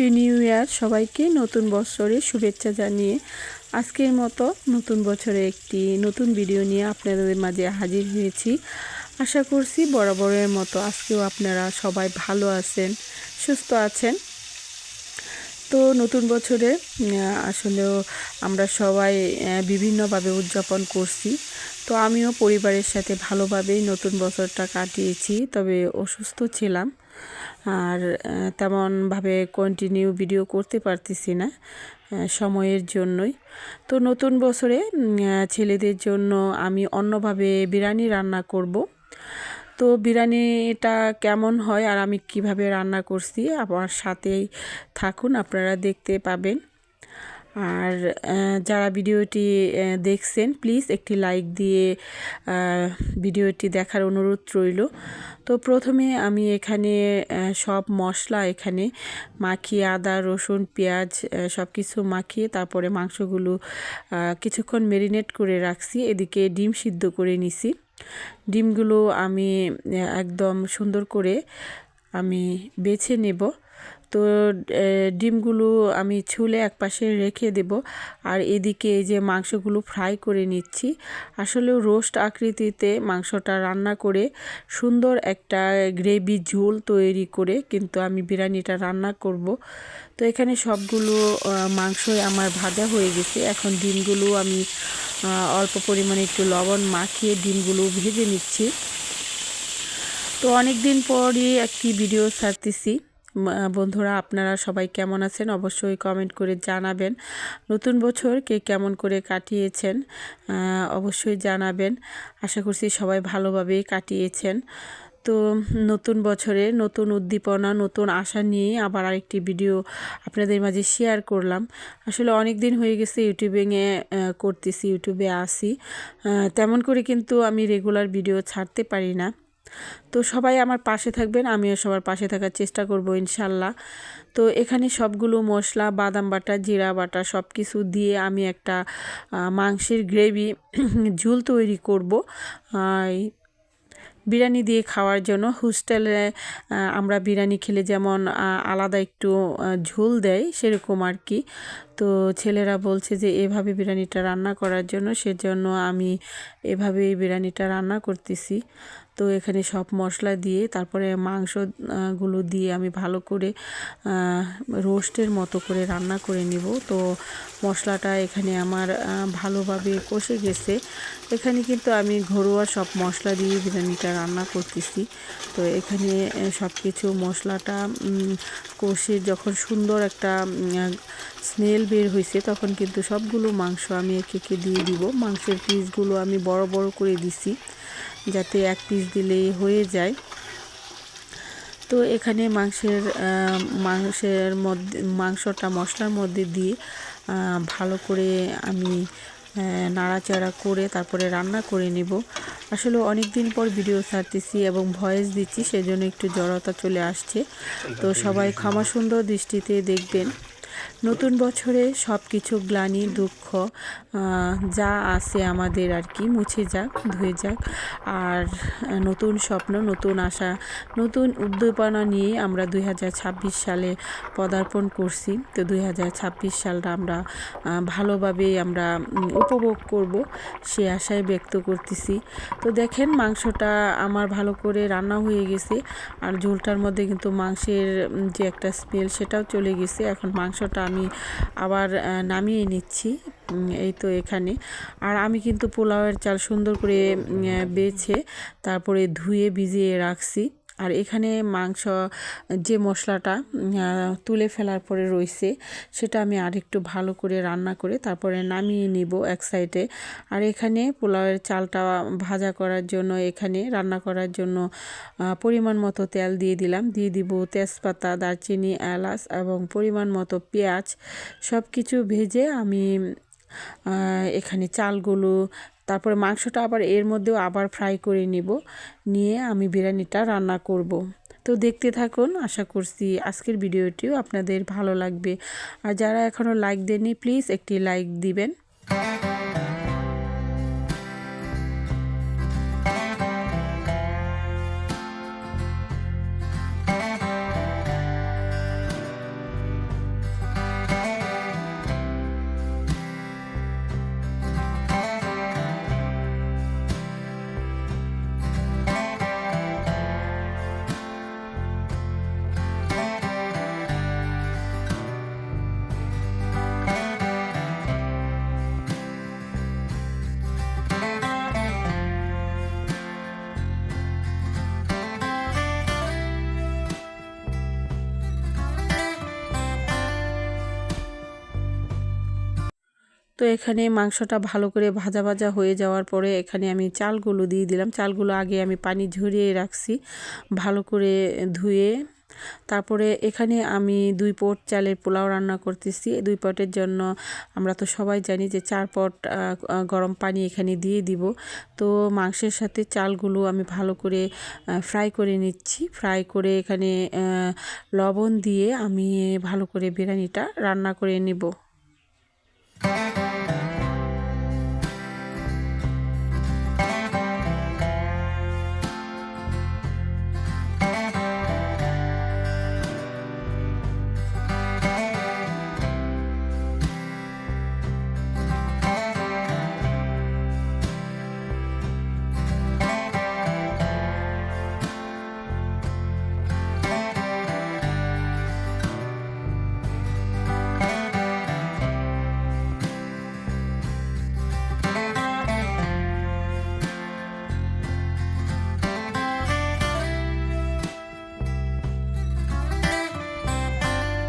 Happy new year সবাইকে নতুন বছরের শুভেচ্ছা জানিয়ে আজকের মতো নতুন বছরে একটি নতুন ভিডিও নিয়ে আপনাদের মাঝে হাজির হয়েছি। আশা করছি বরাবরের মতো আজকেও আপনারা সবাই ভালো আছেন, সুস্থ আছেন। তো নতুন বছরে আসলেও আমরা সবাই বিভিন্নভাবে উদযাপন করছি। তো আমিও পরিবারের সাথে ভালোভাবেই নতুন বছরটা কাটিয়েছি, তবে অসুস্থ ছিলাম। আর তেমনভাবে কন্টিনিউ ভিডিও করতে পারতেছি না সময়ের জন্যই। তো নতুন বছরে ছেলেদের জন্য আমি অন্যভাবে বিরিয়ানি রান্না করব। তো বিরিয়ানিটা কেমন হয় আর আমি কীভাবে রান্না করছি, আমার সাথেই থাকুন, আপনারা দেখতে পাবেন। আর যারা ভিডিওটি দেখছেন, প্লিজ একটি লাইক দিয়ে ভিডিওটি দেখার অনুরোধ রইল। তো প্রথমে আমি এখানে সব মশলা এখানে মাখিয়ে, আদা, রসুন, পেঁয়াজ সব কিছু মাখিয়ে তারপরে মাংসগুলো কিছুক্ষণ মেরিনেট করে রাখছি। এদিকে ডিম সিদ্ধ করে নিছি। ডিমগুলো আমি একদম সুন্দর করে আমি বেছে নেব। তো ডিমগুলো আমি ছুলে এক পাশে রেখে দেব। আর এদিকে এই যে মাংসগুলো ফ্রাই করে নিচ্ছি। আসলে রোস্ট আকৃতিতে মাংসটা রান্না করে সুন্দর একটা গ্রেভি ঝোল তৈরি করে কিন্তু আমি বিরিয়ানিটা রান্না করব। তো এখানে সবগুলো মাংসই আমার ভাজা হয়ে গেছে। এখন ডিমগুলো আমি অল্প পরিমাণে একটু লবণ মাখিয়ে ডিমগুলো ভেজে নিচ্ছি। তো অনেক দিন পরই একটি ভিডিও ছাড়তেছি। বন্ধুরা, আপনারা সবাই কেমন আছেন? অবশ্যই কমেন্ট করে জানাবেন। নতুন বছর কে কেমন করে কাটিয়েছেন অবশ্যই জানাবেন। আশা করছি সবাই ভালোভাবেই কাটিয়েছেন। তো, নতুন বছরে নতুন উদ্দীপনা, নতুন আশা নিয়ে আবার আরেকটি ভিডিও আপনাদের মাঝে শেয়ার করলাম। আসলে অনেক দিন হয়ে গেছে ইউটিউবে করতেছি ইউটিউবে আসি তেমন করে কিন্তু আমি রেগুলার ভিডিও ছাড়তে পারি না। তো সবাই আমার পাশে থাকবেন, আমিও সবার পাশে থাকার চেষ্টা করব ইনশাল্লাহ। তো এখানে সবগুলো মশলা, বাদাম বাটা, জিরা বাটা সব কিছু দিয়ে আমি একটা মাংসের গ্রেভি ঝুল তৈরি করব। বিরিয়ানি দিয়ে খাওয়ার জন্য। হোস্টেলে আমরা বিরিয়ানি খেলে যেমন আলাদা একটু ঝোল দেয় সেরকম আর কি তো ছেলেরা বলছে যে এভাবে বিরিয়ানিটা রান্না করার জন্য, সেজন্য আমি এভাবেই বিরিয়ানিটা রান্না করতেছি। তো এখানে সব মশলা দিয়ে তারপরে মাংসগুলো দিয়ে আমি ভালো করে রোস্টের মতো করে রান্না করে নিব। তো মশলাটা এখানে আমার ভালোভাবে কষে গেছে। এখানে কিন্তু আমি ঘরোয়া সব মশলা দিয়ে বিরিয়ানিটা রান্না করতেছি। তো এখানে সব কিছু মশলাটা কষে যখন সুন্দর একটা স্মেল বের হয়েছে তখন কিন্তু সবগুলো মাংস আমি একে একে দিয়ে দিব। মাংসের পিসগুলো আমি বড় বড় করে দিছি। যাতে এক পিস দিলেই হয়ে যায়। তো এখানে মাংসের মাংসের মধ্যে, মাংসটা মশলার মধ্যে দিয়ে ভালো করে আমি নাড়াচাড়া করে তারপরে রান্না করে নেব। আসলে অনেক দিন পর ভিডিও ছাড়তেছি এবং ভয়েস দিচ্ছি, সেজন্য একটু জড়তা চলে আসছে। তো সবাই ক্ষমা সুন্দর দৃষ্টিতে দেখবেন। নতুন বছরে সব কিছু গ্লানি, দুঃখ যা আছে আমাদের আর কি, মুছে যাক, ধুয়ে যাক। আর নতুন স্বপ্ন, নতুন আশা, নতুন উদ্দীপনা নিয়ে আমরা দুই হাজার ছাব্বিশ সালে পদার্পণ করছি। তো দুই হাজার ছাব্বিশ সালটা আমরা ভালোভাবে আমরা উপভোগ করব সে আশায় ব্যক্ত করতেছি। তো দেখেন মাংসটা আমার ভালো করে রান্না হয়ে গেছে। আর ঝোলটার মধ্যে কিন্তু মাংসের যে একটা স্মেল সেটাও চলে গেছে। এখন মাংসটা আমি আবার নামিয়ে নিচ্ছি। এই তো এখানে। আর আমি কিন্তু পোলাওয়ের চাল সুন্দর করে বেছে, তারপরে ধুয়ে ভিজিয়ে রাখছি। আর এখানে মাংস, যে মশলাটা তুলে ফেলার পরে রয়েছে, সেটা আমি আরেকটু ভালো করে রান্না করে তারপরে নামিয়ে নিব এক সাইডে। আর এখানে পোলাওয়ের চালটা ভাজা করার জন্য, এখানে রান্না করার জন্য পরিমাণ মতো তেল দিয়ে দিলাম। দিয়ে দিব তেজপাতা, দারচিনি, এলাচ এবং পরিমাণ মতো পেঁয়াজ। সব কিছু ভেজে আমি এখানে চালগুলো তারপরে মাংসটা আবার এর মধ্যেও আবার ফ্রাই করে নেব। নিয়ে আমি বিরিয়ানিটা রান্না করব। তো দেখতে থাকুন, আশা করছি আজকের ভিডিওটিও আপনাদের ভালো লাগবে। আর যারা এখনও লাইক দেননি প্লিজ একটি লাইক দিবেন। তো এখানে মাংসটা ভালো করে ভাজা ভাজা হয়ে যাওয়ার পরে এখানে আমি চালগুলো দিয়ে দিলাম। চালগুলো আগে আমি পানি ঝরিয়ে রাখছি ভালো করে ধুয়ে। তারপরে এখানে আমি দুই পট চালের পোলাও রান্না করতেছি। দুই পটের জন্য আমরা তো সবাই জানি যে চার পট গরম পানি এখানে দিয়ে দিব। তো মাংসের সাথে চালগুলো আমি ভালো করে ফ্রাই করে নিচ্ছি। ফ্রাই করে এখানে লবণ দিয়ে আমি ভালো করে বিরিয়ানিটা রান্না করে নিব।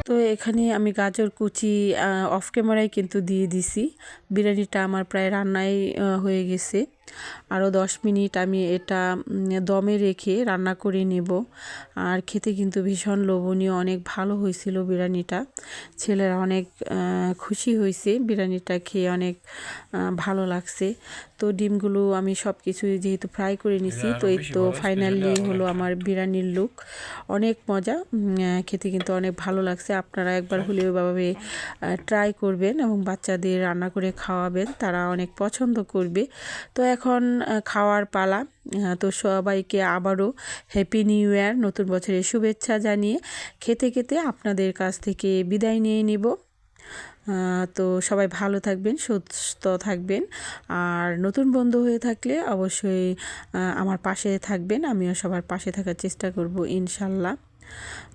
তো এখানে আমি গাজর কুচি অফ ক্যামেরায় কিন্তু দিয়ে দিছি। বিরিয়ানিটা আমার প্রায় রান্নাই হয়ে গেছে। আরও দশ মিনিট আমি এটা দমে রেখে রান্না করে নেব। আর খেতে কিন্তু ভীষণ লোভনীয় অনেক ভালো হয়েছিল বিরিয়ানিটা। ছেলেরা অনেক খুশি হয়েছে বিরিয়ানিটা খেয়ে অনেক ভালো লাগছে। তো ডিমগুলো আমি সব কিছু যেহেতু ফ্রাই করে নিছি তো এই তো ফাইনালি হলো আমার বিরিয়ানির লুক অনেক মজা খেতে কিন্তু অনেক ভালো লাগছে। আপনারা একবার হলেও এভাবে ট্রাই করবেন এবং বাচ্চাদের রান্না করে খাওয়াবেন তারা অনেক পছন্দ করবে। তো এখন খাওয়ার পালা। তো সবাইকে আবারও হ্যাপি নিউ ইয়ার নতুন বছরের শুভেচ্ছা জানিয়ে খেতে খেতে আপনাদের কাছ থেকে বিদায় নিয়ে নিব। তো সবাই ভালো থাকবেন, সুস্থ থাকবেন। আর নতুন বন্ধু হয়ে থাকলে অবশ্যই আমার পাশে থাকবেন। আমিও সবার পাশে থাকার চেষ্টা করব, ইনশাল্লাহ।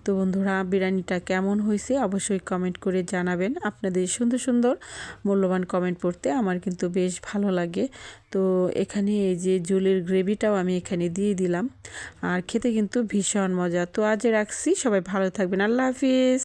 তো বন্ধুরা, বিরিয়ানিটা কেমন হয়েছে অবশ্যই কমেন্ট করে জানাবেন। আপনাদের সুন্দর সুন্দর মূল্যবান কমেন্ট পড়তে আমার কিন্তু বেশ ভালো লাগে। তো এখানে এই যে জুলের গ্রেভিটাও আমি এখানে দিয়ে দিলাম। আর খেতে কিন্তু ভীষণ মজা। তো আজ রাখছি। সবাই ভালো থাকবেন। আল্লাহ হাফিজ।